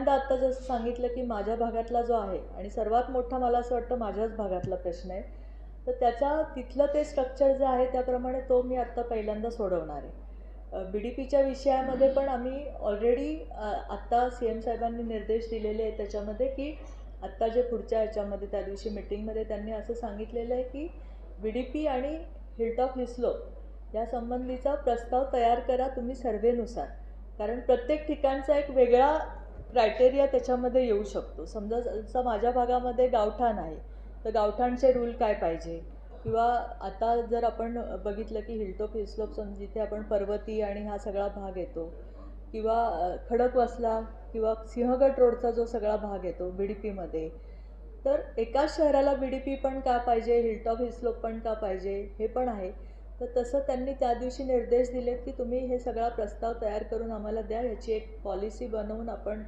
पहिल्यांदा आत्ता जसं सांगितलं की माझ्या भागातला जो आहे आणि सर्वात मोठा मला असं वाटतं माझ्याच भागातला प्रश्न आहे तर त्याचा तिथलं ते स्ट्रक्चर जे आहे त्याप्रमाणे तो मी आत्ता पहिल्यांदा सोडवणार आहे. बी डी पीच्या विषयामध्ये पण आम्ही ऑलरेडी आत्ता सी एम साहेबांनी निर्देश दिलेले आहेत त्याच्यामध्ये की आत्ता जे पुढच्या ह्याच्यामध्ये त्या दिवशी मिटिंगमध्ये त्यांनी असं सांगितलेलं आहे की बी डी पी आणि हिलटॉप हिस्लो या संबंधीचा प्रस्ताव तयार करा तुम्ही सर्वेनुसार. कारण प्रत्येक ठिकाणचा एक वेगळा क्रायटेरिया त्याच्यामध्ये येऊ शकतो. समजा जसं माझ्या भागामध्ये गावठाण आहे तर गावठाणचे रूल काय पाहिजे? किंवा आता जर आपण बघितलं की हिलटॉप हिस्लोप सम जिथे आपण पर्वती आणि हा सगळा भाग येतो किंवा खडकवासला किंवा सिंहगड रोडचा जो सगळा भाग येतो बी डी पीमध्ये तर एकाच शहराला बी डी पी पण का पाहिजे? हिलटॉप हिस्लोप पण का पाहिजे? हे पण आहे. तर तसं त्यांनी त्या दिवशी निर्देश दिलेत की तुम्ही हे सगळा प्रस्ताव तयार करून आम्हाला द्या. ह्याची एक पॉलिसी बनवून आपण